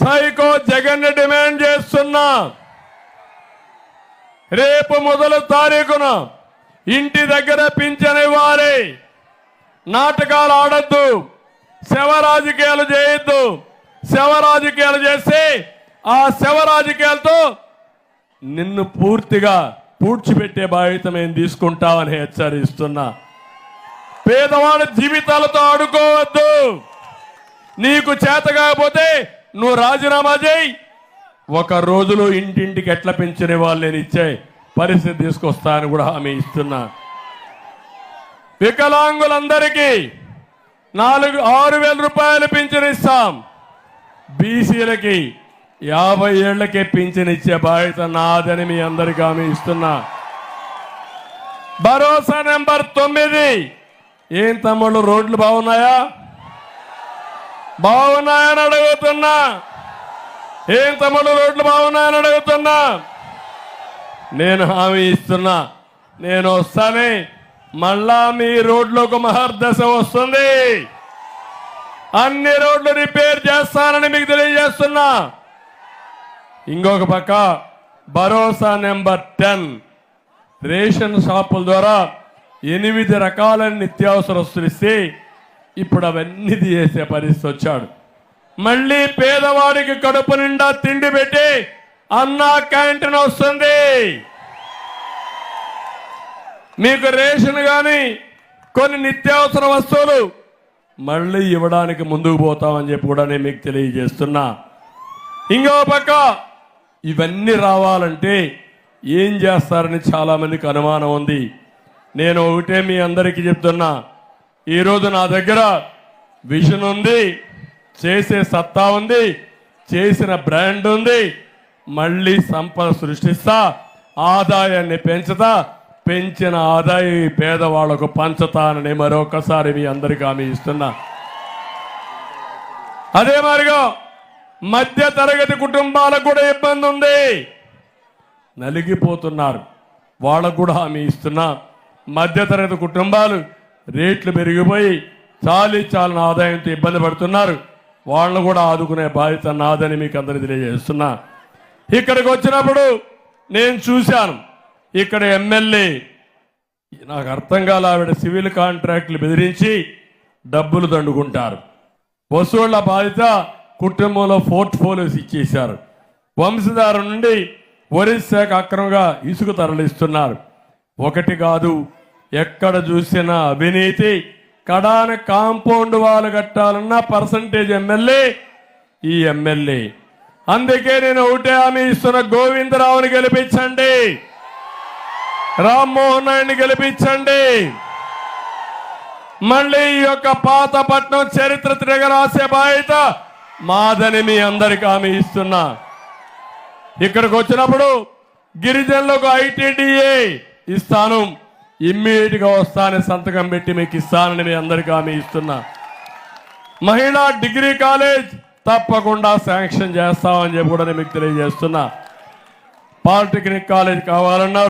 Psycho Jagan demand చేస్తున్నా. రేపు మొదలు తారీఖున ఇంటి దగ్గర పింఛన్ ఇవ్వాలి. నాటకాలు ఆడద్దు. శవ రాజకీయాలు చేయొద్దు. శవ రాజకీయాలు చేస్తే ఆ శవ రాజకీయాలతో నిన్ను పూర్తిగా పూడ్చిపెట్టే బాధ్యత మేము తీసుకుంటామని హెచ్చరిస్తున్నా. పేదవాడి జీవితాలతో ఆడుకోవద్దు. నీకు చేత కాకపోతే నువ్వు రాజీనామా చేయి. ఒక రోజులో ఇంటింటికి ఎట్లా పెంచిన వాళ్ళు నేను ఇచ్చే పరిస్థితి తీసుకొస్తా అని కూడా హామీ ఇస్తున్నా. వికలాంగులందరికీ నాలుగు ఆరు వేల రూపాయలు పింఛన్ ఇస్తాం. బీసీలకి యాభై ఏళ్ళకే పింఛన్ ఇచ్చే బాధ్యత నాదని మీ అందరికీ హామీ ఇస్తున్నా. భరోసా నెంబర్ తొమ్మిది. ఏం తమ్ముళ్ళు రోడ్లు బాగున్నాయా? బాగున్నాయని అడుగుతున్నా. ఏం తమ్ముడు రోడ్లు బాగున్నాయని అడుగుతున్నా. నేను హామీ ఇస్తున్నా. నేను వస్తానే. మళ్ళా మీ రోడ్లకు మహర్దశ వస్తుంది. అన్ని రోడ్లు రిపేర్ చేస్తానని మీకు తెలియజేస్తున్నా. ఇంకొక పక్క భరోసా నెంబర్ టెన్. రేషన్ షాపుల ద్వారా ఎనిమిది రకాల నిత్యావసర వస్తులు ఇస్తే ఇప్పుడు అవన్నీ చేసే పరిస్థితి వచ్చాడు. మళ్ళీ పేదవాడికి కడుపు నిండా తిండి పెట్టి అన్నా క్యాంటీన్ వస్తుంది. మీకు రేషన్ కానీ కొన్ని నిత్యావసర వస్తువులు మళ్ళీ ఇవ్వడానికి ముందుకు పోతామని చెప్పి కూడా నేను మీకు తెలియజేస్తున్నా. ఇంకో పక్క ఇవన్నీ రావాలంటే ఏం చేస్తారని చాలామందికి అనుమానం ఉంది. నేను ఒకటే మీ అందరికీ చెప్తున్నా. ఈరోజు నా దగ్గర విజన్ ఉంది చేసే సత్తా ఉంది చేసిన బ్రాండ్ ఉంది. మళ్ళీ సంపద సృష్టిస్తా ఆదాయాన్ని పెంచుతా పెంచిన ఆదాయం పేదవాళ్ళకు పంచుతానని మరొకసారి మీ అందరికీ హామీ ఇస్తున్నా. అదే మారిగా మధ్య తరగతి కుటుంబాలకు కూడా ఇబ్బంది ఉంది. నలిగిపోతున్నారు. వాళ్ళకు కూడా హామీ ఇస్తున్నా. మధ్యతరగతి కుటుంబాలు రేట్లు పెరిగిపోయి చాలీ చాలని ఆదాయంతో ఇబ్బంది పడుతున్నారు. వాళ్ళు కూడా ఆదుకునే బాధ్యత నాదని మీకు అందరికీ తెలియజేస్తున్నా. ఇక్కడికి వచ్చినప్పుడు నేను చూశాను. ఇక్కడ ఎమ్మెల్యే నాకు అర్థం కాల ఆవిడ సివిల్ కాంట్రాక్ట్లు బెదిరించి డబ్బులు దండుకుంటారు. వసూళ్ళ బాధ్యత కుటుంబంలో పోర్ట్ఫోలియోస్ ఇచ్చేశారు. వంశధార నుండి ఒరిస్సాకు అక్రమంగా ఇసుక తరలిస్తున్నారు. ఒకటి కాదు ఎక్కడ చూసినా అవినీతి. కడాన కాంపౌండ్ వాళ్ళు కట్టాలన్న పర్సంటేజ్ ఎమ్మెల్యే ఈ ఎమ్మెల్యే. అందుకే నేను ఒకటే హామీ ఇస్తున్న గోవిందరావుని గెలిపించండి. రామ్మోహన్ నాయుడిని గెలిపించండి. మళ్ళీ ఈ యొక్క పాత పట్నం చరిత్ర తిరగరాసే బాధ్యత మాదని మీ అందరికి హామీ ఇస్తున్నా. ఇక్కడికి వచ్చినప్పుడు గిరిజనులకు ఐటీడీఏ ఇస్తాను. ఇమ్మీడియట్గా వస్తానని సంతకం పెట్టి మీకు ఇస్తానని మీ అందరికీ హామీ ఇస్తున్నా. మహిళా డిగ్రీ కాలేజ్ తప్పకుండా శాంక్షన్ చేస్తామని చెప్పి కూడా నేను మీకు తెలియజేస్తున్నా. పాలిటెక్నిక్ కాలేజ్ కావాలన్నారు